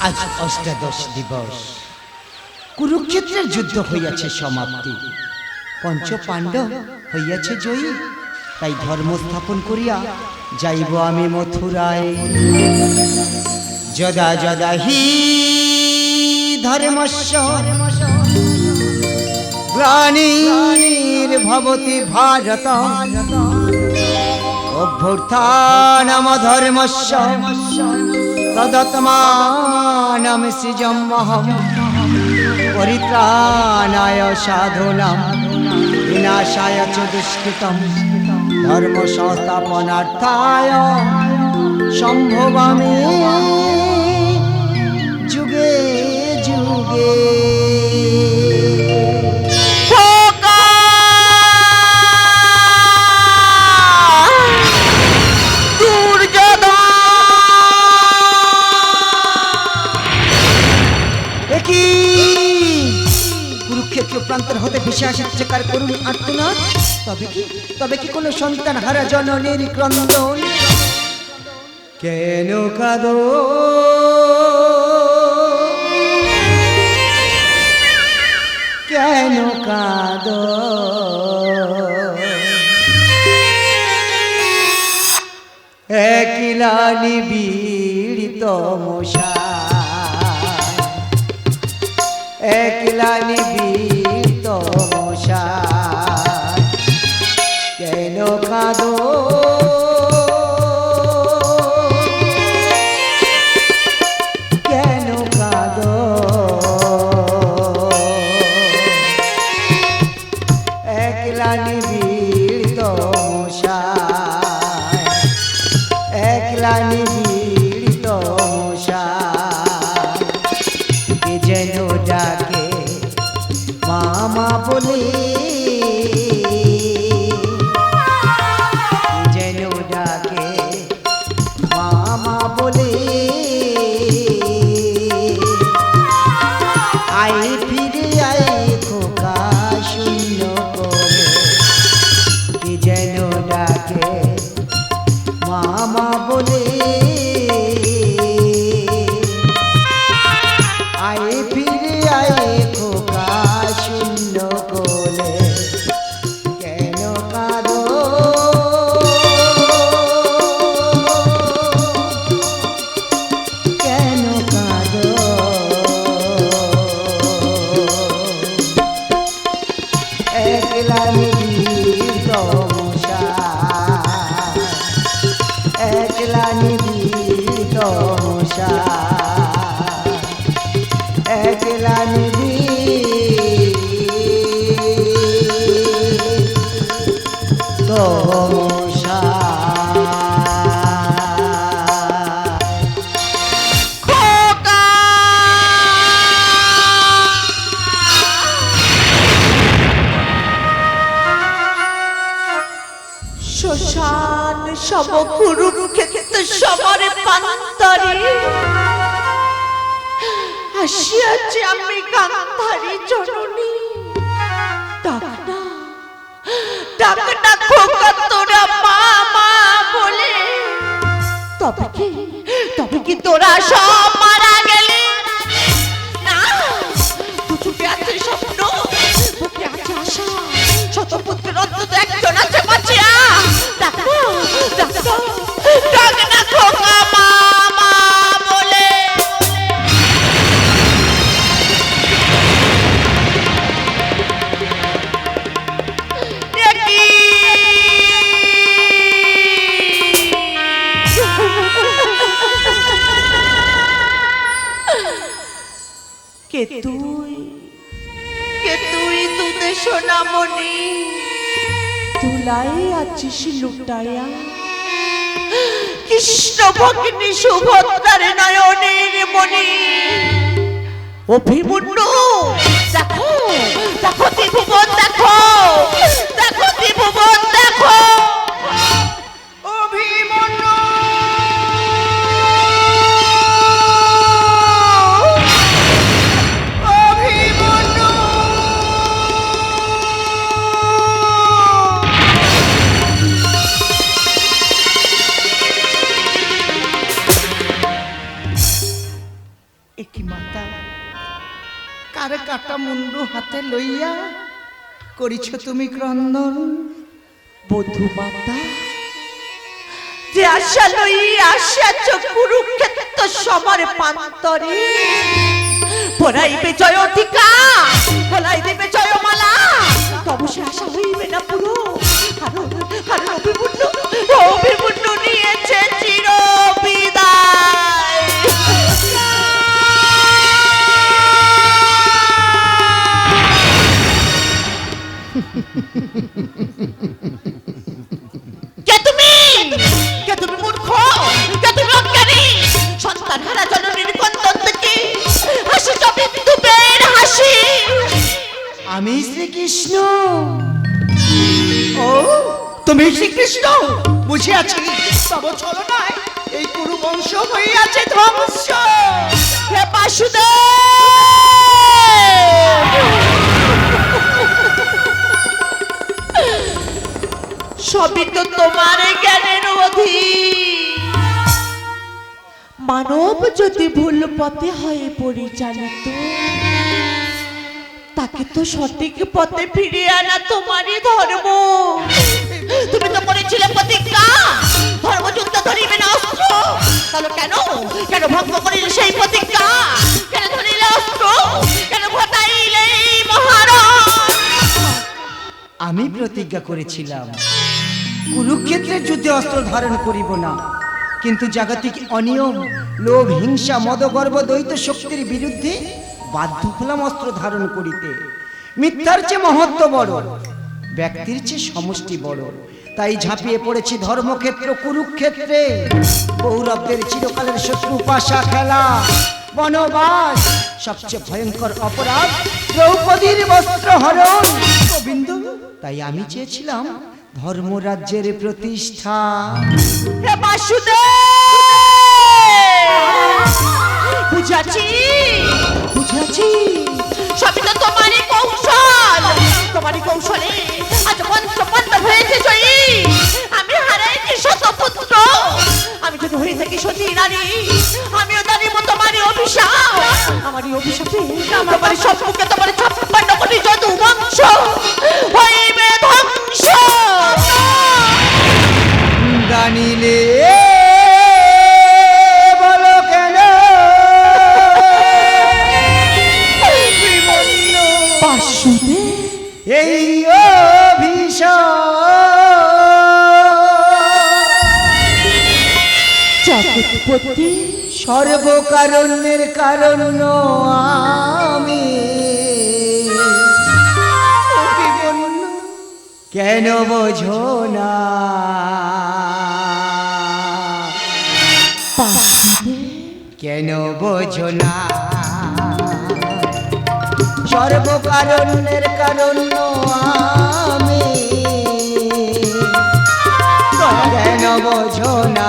আজ অষ্টাদশ দিবস। কুরুক্ষেত্রের যুদ্ধ হইয়াছে সমাপ্তি। পঞ্চ পাণ্ডব হইয়াছে জয়ী। তাই ধর্ম স্থাপন করিয়া যাইব আমি মথুরায়। যদা যদা হি ধর্মস্য। গ্লানির্ভবতি ভারত। অভ্যুত্থানম ধর্মস্য সৃজমহম পরিত্রাণায় সাধুনাম বিনাশায় চ দুষ্কৃতম ধর্ম সংস্থাপনার্থায় সম্ভবামি যুগে যুগে ভেসে আসে করুন তবে কি? তবে কি কোনো সন্তান হারা জননীর ক্রন্দন? কেন কাদো? কেন কাদো? একলা নিবিড়িত মশা একলা নিবিড়িত যেন ডাকে মামা বলে আয় ফিরে আয় খোকা শূন্য কোলে। কেন কাঁদো? কেন কাঁদো? একলা নিবিড় মশা একলা নিবিড় মশা শ্মশান সব কুরুক্ষেত্র সমরে পান্তরে। আসিয়াছে আমি গান্ধারী জননী। তোরা বলে তবে কি তবে কি তোরা সব মারা গেলি? কে তুই? কে তুই তুতে সোনামণি তুলাই আছিস লুটাইয়া। কৃষ্ণ ভগিনী সুভদ্রার নয়নের মণি। অভিমন্যু দেখো দেখো ত্রিভুবন দেখো। কাটা মুন্ডু হাতে লইয়া করিছ তুমি ক্রন্দন, বধু মাতা। যে আশা কুরুক্ষেত্র সমর পড়াইবে জয় দেবে তবু সে আশা হইবে না পুরো। তুমি শ্রীকৃষ্ণ বুঝিয়াছি তব চলো নাই এই কুরু বংশ হইয়াছে ধ্বংস। হে বাসুদেব! সবই তো তোমার জ্ঞানের অধীন। মানব যদি ভুল পথে হয়ে পরিচালিত, তাকে তো সঠিক পথে ফিরিয়ে আনা তোমারই ধর্ম। তুমি তো করেছিলে প্রতিজ্ঞা। ধর্মযুদ্ধ ধরিবে না অস্ত্র। তাহলে কেন? কেন ভঙ্গ করিলে সেই প্রতিজ্ঞা? কেন ধরিলে অস্ত্র? কেন ঘটাইলে আমি প্রতিজ্ঞা করেছিলাম, কুরুক্ষেত্রের যুদ্ধে অস্ত্র ধারণ করিব না। কিন্তু জাগতিক অনিয়ম, লোভ, হিংসা, মদগর্ব, দ্বৈত শক্তির বিরুদ্ধে বাধ্য হলাম অস্ত্র ধারণ করিতে। মিথ্যার চেয়ে মহত্ব বড়। ব্যক্তির চেয়ে সমষ্টি বড়। তাই ঝাঁপিয়ে পড়েছি ধর্মক্ষেত্র কুরুক্ষেত্রে। কৌরবদের চিরকালের শত্রু পাশা খেলা। বনবাস সবচেয়ে ভয়ঙ্কর অপরাধ দ্রৌপদীর বস্ত্র হরণ। গোবিন্দ তাই আমি চেয়েছিলাম ধর্মরাজ্যের প্রতিষ্ঠা। বুঝাছি বুঝাছি সবই তো তোমারই কৌশল। তোমারই কৌশলে আজ পঞ্চ বন্ধ হয়েছে জয়ী। আমি হারাইছি শত পুত্র আমি যদি হয়ে থাকি সতী নারী, আমিও জানিব তোমারই অভিশাপ। আমারই অভিশাপে তোমারই সম্মুখে তোমার ছাপ্পান্ন কোটি যদু বংশ। সর্বকারণের কারণ আমি। কেন বোঝো না? কেন বোঝো না? সর্বকারণের কারণ আমি। কেন বোঝো না?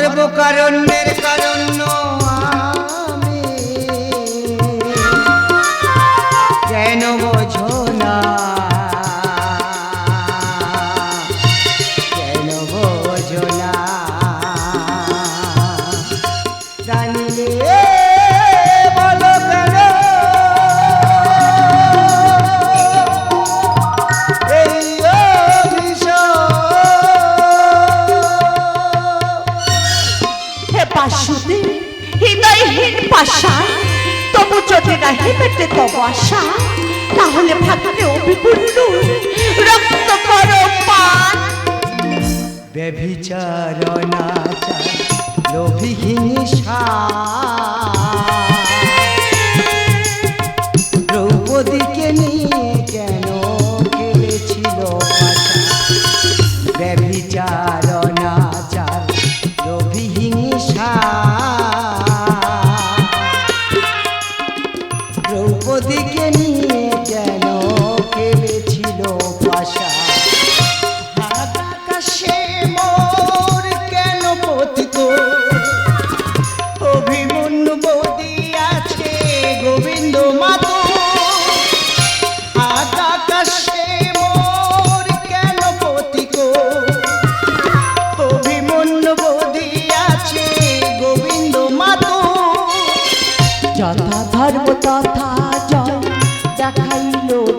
সর্বকারণের কারণ কষা তাহলে ভাবতে অভিপূর্ণ রক্ত করো পান। ব্যভিচারণা লোভিহীন সার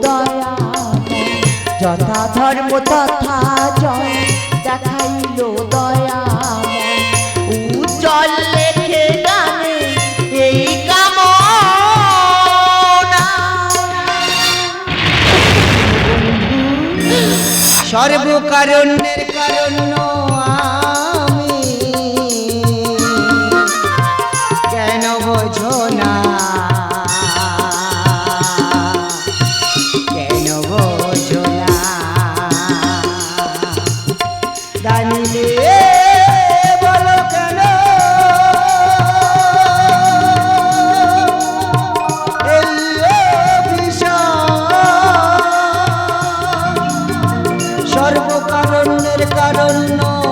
দয়া যথা ধর্ম তথা জয় দেখাইল দয়া উজ্জ্বল লেখে গানে এই কাম সর্বকারণ্যের কারণ অরণ্য